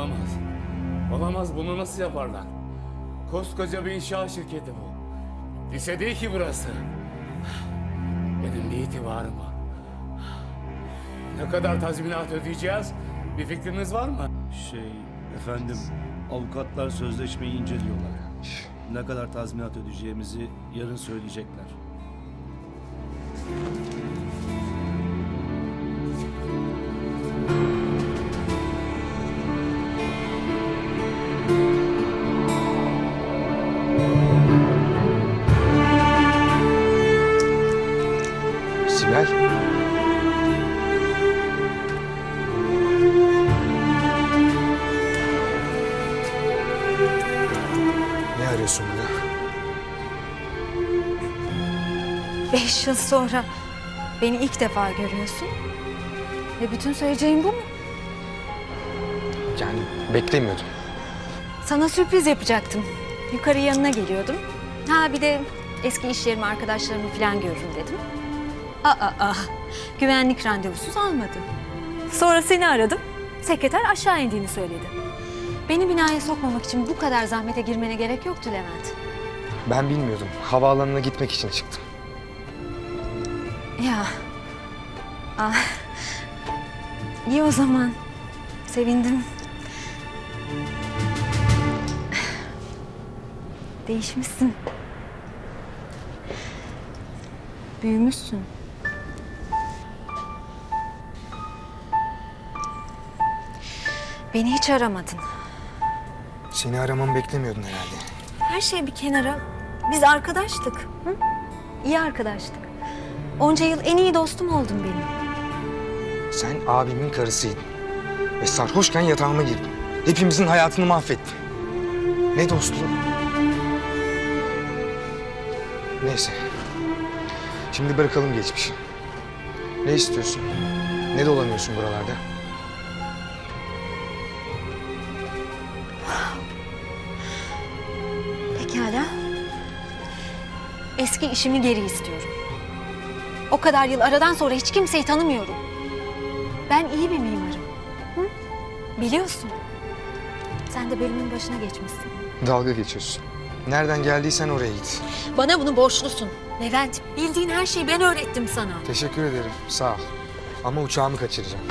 Olamaz. Olamaz bunu nasıl yaparlar? Koskoca bir inşaat şirketi bu. Lise değil ki burası. Benim bir itibarım var. Ne kadar tazminat ödeyeceğiz? Bir fikriniz var mı? Şey efendim avukatlar sözleşmeyi inceliyorlar. Ne kadar tazminat ödeyeceğimizi yarın söyleyecekler. Sibel. Ne arıyorsun burada? Beş yıl sonra beni ilk defa görüyorsun. Ve bütün söyleyeceğim bu mu? Yani beklemiyordum. Sana sürpriz yapacaktım. Yukarı yanına geliyordum. Ha bir de eski iş yerimi, arkadaşlarımı falan görürüm dedim. Aa, aa, güvenlik randevusuz almadım. Sonra seni aradım. Sekreter aşağı indiğini söyledi. Beni binaya sokmamak için bu kadar zahmete girmene gerek yoktu Levent. Ben bilmiyordum. Havaalanına gitmek için çıktım. Ya. Ah. İyi o zaman. Sevindim. Değişmişsin. Büyümüşsün. Beni hiç aramadın. Seni aramamı beklemiyordun herhalde. Her şey bir kenara. Biz arkadaştık. Hı? İyi arkadaştık. Onca yıl en iyi dostum oldun benim. Sen abimin karısıydın. Ve sarhoşken yatağıma girdin. Hepimizin hayatını mahvettin. Ne dostluğu? Neyse. Şimdi bırakalım geçmişi. Ne istiyorsun? Ne dolanıyorsun buralarda? Pekala. Eski işimi geri istiyorum. O kadar yıl aradan sonra hiç kimseyi tanımıyorum. Ben iyi bir mimarım. Hı? Biliyorsun. Sen de bölümün başına geçmişsin. Dalga geçiyorsun. Nereden geldiysen oraya git. Bana bunu borçlusun. Levent, bildiğin her şeyi ben öğrettim sana. Teşekkür ederim. Sağ ol. Ama uçağımı kaçıracağım.